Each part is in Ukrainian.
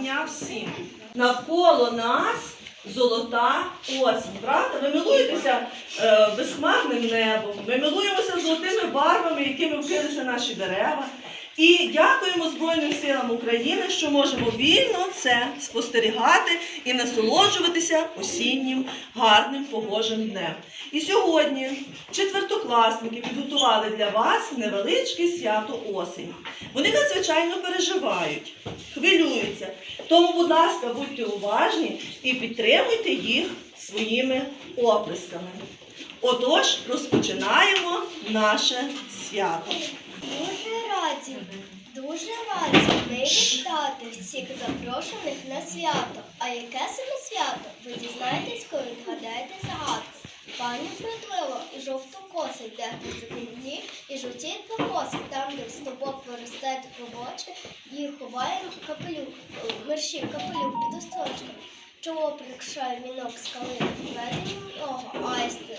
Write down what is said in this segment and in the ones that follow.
дня всім. Навколо нас золота осінь. Правда? Ви милуєтеся е, безхмарним небом, ми милуємося золотими барвами, якими вкрилися наші дерева. І дякуємо Збройним силам України, що можемо вільно це спостерігати і насолоджуватися осіннім гарним погожим днем. І сьогодні четвертокласники підготували для вас невеличке свято осені. Вони надзвичайно переживають, хвилюються. Тому, будь ласка, будьте уважні і підтримуйте їх своїми оплесками. Отож, розпочинаємо наше свято. Дуже раді, дуже раді ми вітати всіх запрошених на свято. А яке саме свято? Ви дізнаєтесь, коли відгадаєте загадку. Пані Фридливо і жовтокоси дехто за землі, і жовтіють покоси, там, де в стовбок виростають робочі, їх ховає капелюх, е, мерщій капелюх під осточком. Чого прикшає вінок з калини, введені в нього, аїсти,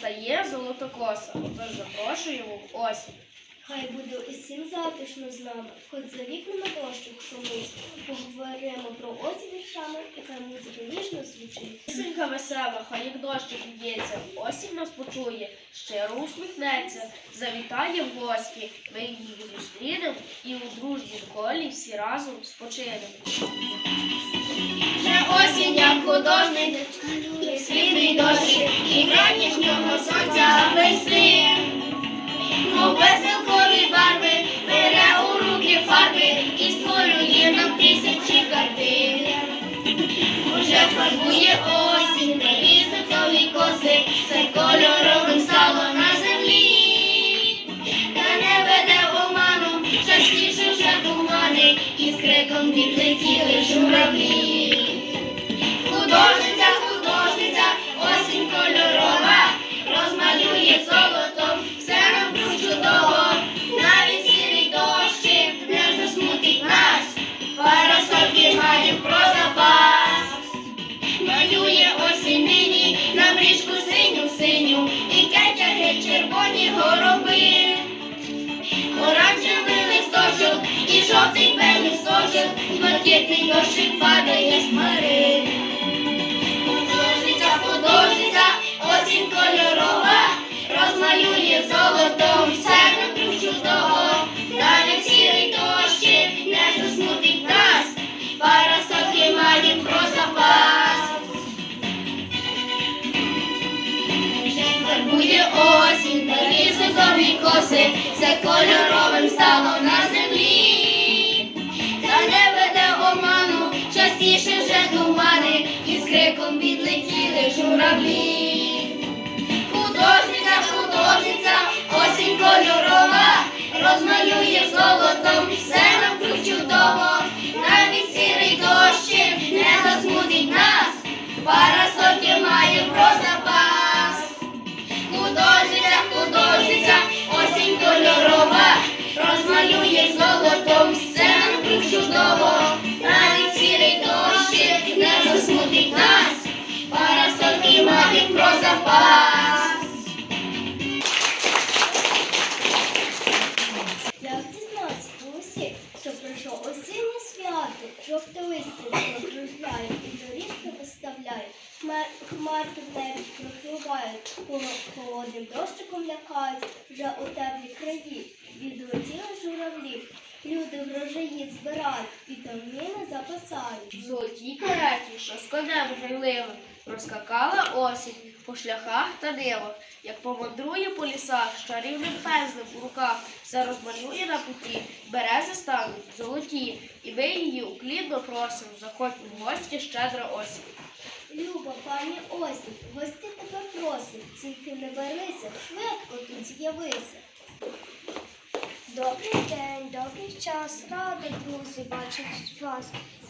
стає золотокоса. Тож запрошуємо в осінь. Хай буде усім затишно з нами, хоч за вікнами дощик шумить. Поговоримо про осінь віршами, яка музика ніжно звучить. Пісенька весела, хай як дощик б'ється, осінь нас почує, щиро усміхнеться, завітає в гості, ми її зустрінемо і у дружній колі всі разом спочинемо. Вже осінь, як художник, світлий дощик, і ранішнього сонця весни. Мов веселкові дощик падає з хмари. Художниця, художниця, осінь кольорова, розмалює золотом, все навкруг чудово, навіть сірий дощик не засмутить нас, парасольки манів про запас. Криком відлетіли журавлі. Художниця, художниця, осінь кольорова, розмалює золотом, все навкруг чудово, навіть сірий дощ не засмутить нас, пара сотні має про запас. Хмарки в небі прохливають, холодним дощиком лякають, вже у теплі краї відлетіли журавлі. Люди врожаї збирають, вітаміни запасають. В золотій кареті, що з конем грайливим, розскакала осінь по шляхах та нивах, як помандрує по лісах, з чарівним пензлем у руках, все розмалює на путі, берези стануть золоті, і ми її уклінно просимо, заходь у гості щедра осінь. Люба пані осінь, гості тебе просить, тільки не берися, швидко тут з'явися. Добрий день, добрий час, рада, друзі, бачить вас.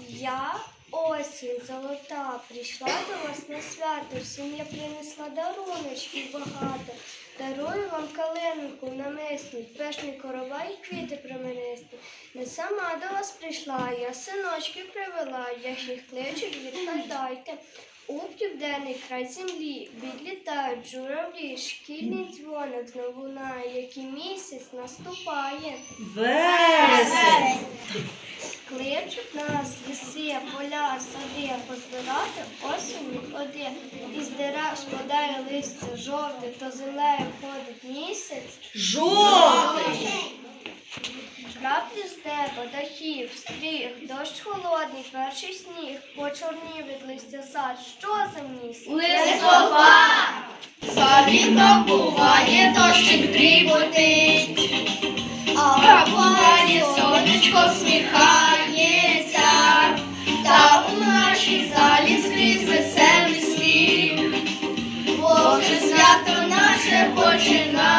Я осінь золота, прийшла до вас на свято. Всім я принесла даруночків багато. Дарую вам калинку намисну, пешний корова і квіти променисні. Не сама до вас прийшла, я синочки привела, я їх кличуть, відгадайте. У південний край землі відлітають журавлі, шкільний дзвоник знову лунає, який місяць наступає. Вересень. Кличуть нас ліси, поля, сади, позбирати осінь води. Із дерев спадає листя жовте, то землею ходить місяць. Жовтий. Краплі з неба, дахів, стріх, дощ холодний, перший сніг, почорнів від листя сад. Що за місяць? Листопад, за вікном буває дощик дріботить, а буває сонечко сміхається, та у нашій залі скрізь веселий сміх. Боже, свято наше починається,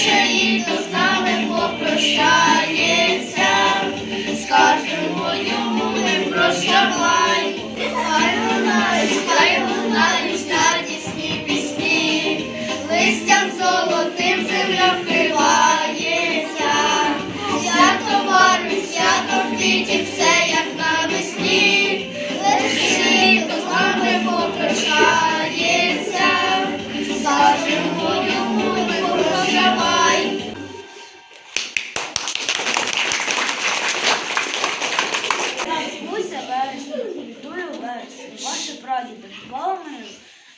лише літо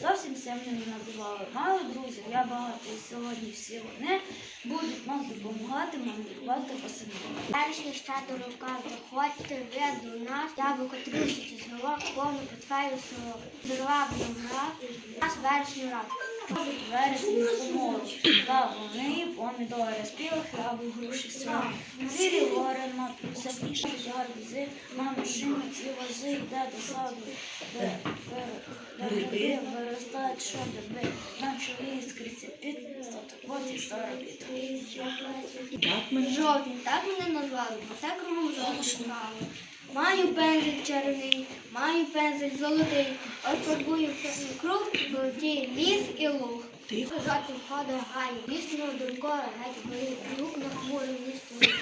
зовсім всім не набували. Мали друзів, я багато, і сьогодні всі вони будуть нам допомагати мандрувати по селу. Перші до рука, заходьте ви до нас, яблуко труситься з голов, повну портфелю село. Здорова виноград, наш верхній рад. Вересні помолоч, та вони помідори, спілих або груші села. Цілі гори матуся, більше гарбузи, на машину ці вози, йде до саду, де гриби виростають шодерби, на чолі іскриться під от і старобіт. Жовтень, так мене назвали, бо це кругом жовтий Маю пензель чарівний, маю пензель золотий, ось фарбую в круг, золотій ліс і луг. Жовтий входить гай, лісно до гори, геть горить, лук на хмурим лісу.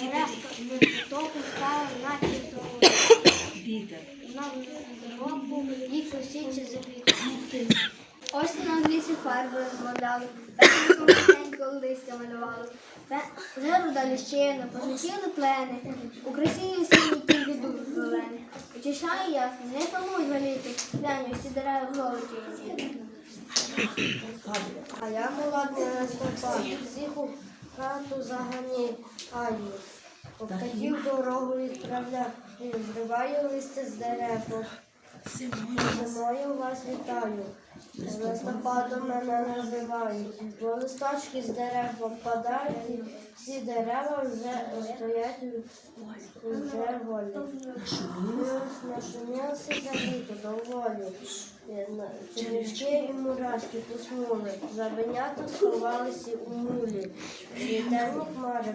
Деревка ми потоку стала, наче золото. Вітер. Нам року і косіться запіти. Ось на лісі фарби розмовляли, тихенько листя малювали. Зору далі щено, пожитіли плени, у красивій синій тільки дух зелений. Очищає ясно, не тому зваліти, глянь, всі дерева в золоті. А я холодний листопад, всіх у хату заганяю. Птахів дорогу відправляю, зриваю листя з дерев. Зимою вас вітаю. Листопадом мене називають. Бо листочки з дерев попадають, і всі дерева вже стоять вже волі. Нашумівся за літо до волі. Червячки і мурашки поснули, жабенята сховалися у мулі. Вітерні хмари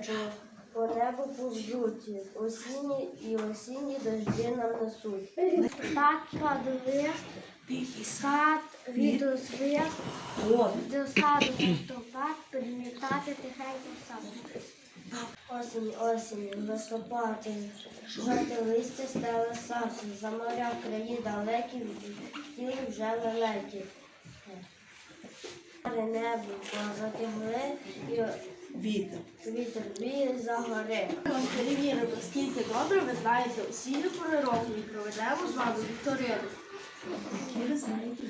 по, небу повзуть, осінні і осінні дожді нам несуть. Так падали, сад вітер звір, до саду листопад, підмітати тихенько сад. Осінь, осінь, листопад, жовте листя стеле саси, за моря в краї далекі, тіли вже великі. Небо позатягли, і Вітер. вітер віє за гори. Перевіримо, наскільки добре ви знаєте осінню пори року і проведемо з вами вікторину. Які ви знаєте?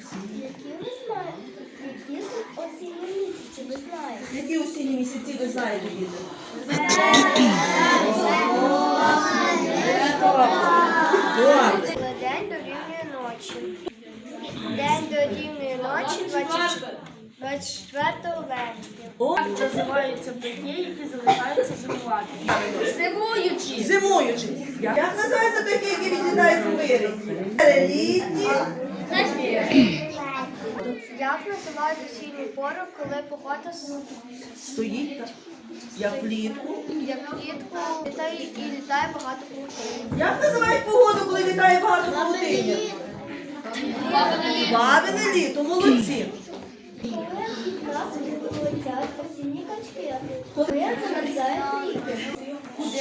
Які осінні місяці ви знаєте? Які осінні місяці ви знаєте, діти? День дорівнює ночі. День дорівнює ночі 24 вересня. О, Як називаються події, які залишаються зимувати? Зимуючі! зимуючи. Як називається такі, які відлітають у вирі? Перелітні. Як називають осінню пору, коли погода Стоїть так, як влітку. як влітку літає і літає багато пауків? Як називають погоду, коли літає багато павутиння? Бабине літо, молодці. Осінні качки, коли замерзають ріки. Куди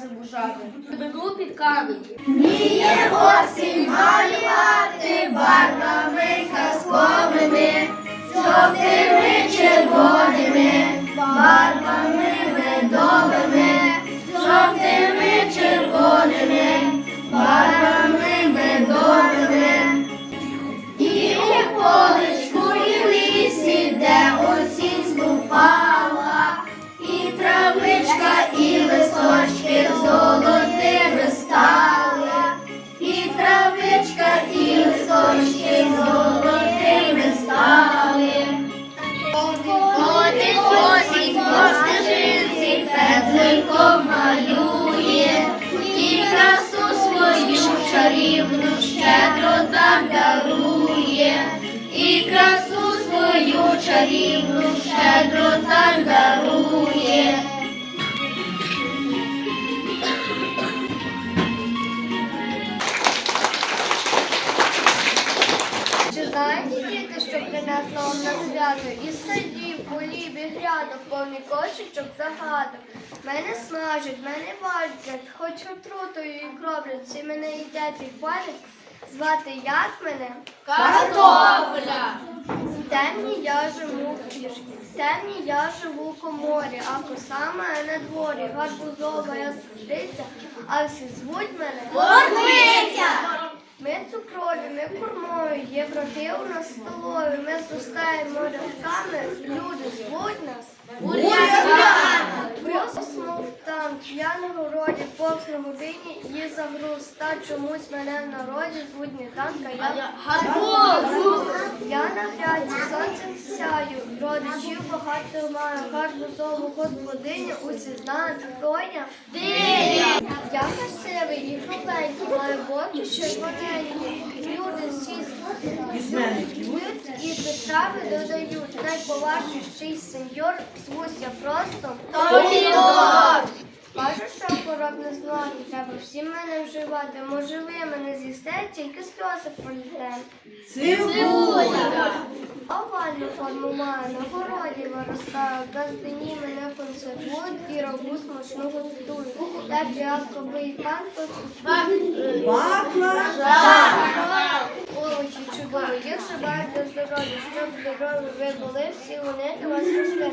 зиму жаби? Глибину під камінь. Вміє осінь малювати барвами казковими, жовтими, червоними, барвами медовими, жовтими, червоними, барвами листочки Чи діти, що принесло вам на свято? Із садів, полів і грядок, повні кошечок загадок. Мене смажать, мене варять, хоч отрутою і кроблять, всі мене їдять і хвалять. Звати як мене? Картопля! Темні я живу в кішки, темні я живу в коморі, а коса на дворі, гарбузова я сестриця, а всі звуть мене Горниця! Ми цукрові, ми кормові, є у нас столові, ми зростаємо рядками, люди звуть нас. Виросмо в танк, я на городі, годині, її загруз, та чомусь мене в народі звуть не танк, а я Гарбуз! я на гряці сонцем сяю, родичів багато маю, гарбузову господиню, усі знають, хто я. Я красивий і кругленький, маю боки червоненькі, люди всі п'ють і до страви додають. Найповажніший сеньор, звусь я просто. Помідор! Кажу, що не знати, треба всім мене вживати. Може ви мене з'їсте, тільки сльози проліте. Цибуля. Овальну форму маю, на городі виростаю, газдині мене консервують і рагу смачну готують. Та п'ятковий пан тут Бакла. овочі чудові, їх живають здоров'я, щоб здорові ви були, всі вони до вас росте.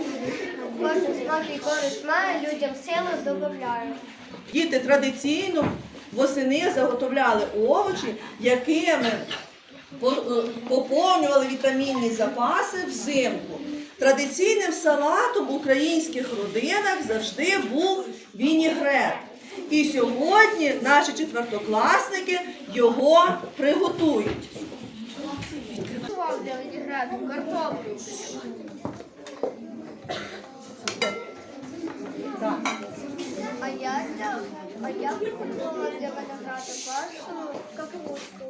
Кожен смак і користь має, людям сили додає. Діти традиційно восени заготовляли овочі, якими е, поповнювали вітамінні запаси взимку. Традиційним салатом в українських родинах завжди був вінігрет. І сьогодні наші четвертокласники його приготують. Для картоплю. Так. А я для а я приготувала для винограду кашу капусту.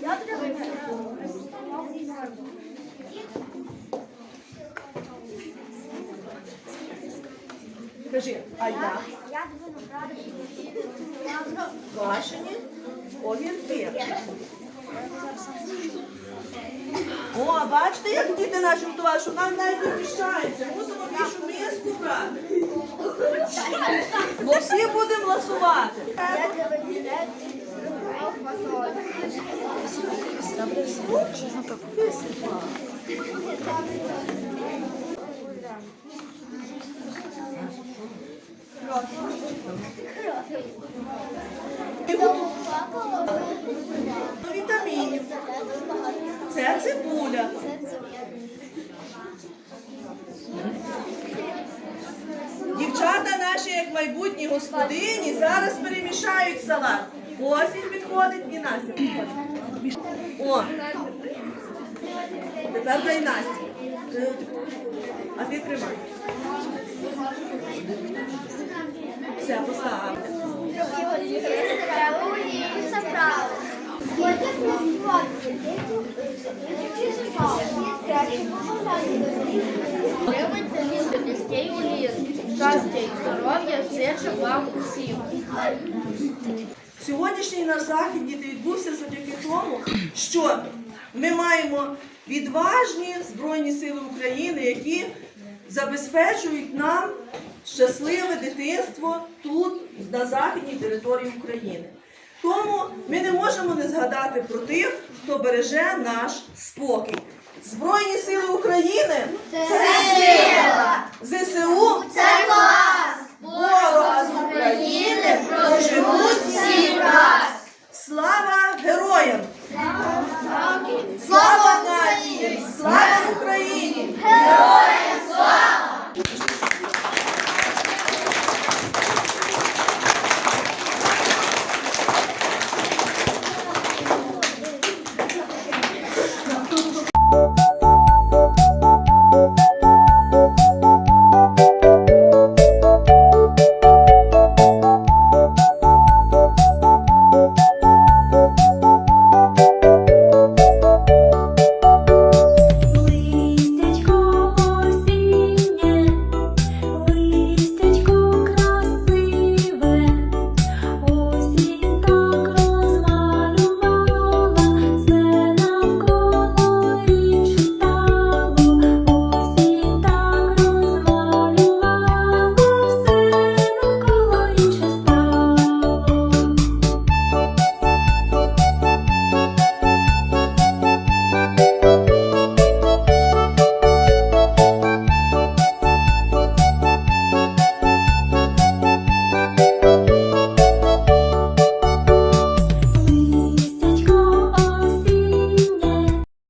Я для винограду Кажи, а я я винограду приготувала квашені огірки. Бачите, як діти наші готували, що нам навіть не вміщається. Мусимо більшу миску брати. Бо всі будемо ласувати. І готу- Вітамінів. Це цибуля. Дівчата наші, як майбутні господині, зараз перемішають салат. Осінь підходить і Настя підходить. О! Тепер дай Насті. Е, А ти тримай. Все, поставте. Сьогоднішній наш захід діти відбувся завдяки тому, що ми маємо відважні Збройні Сили України, які забезпечують нам щасливе дитинство тут, на західній території України. Тому ми не можемо не згадати про тих, хто береже наш спокій. Збройні сили України це сила! ЗСУ це клас! Ворога з України проживуть всі раз! Слава героям! Слава нації! Слава Україні! Героям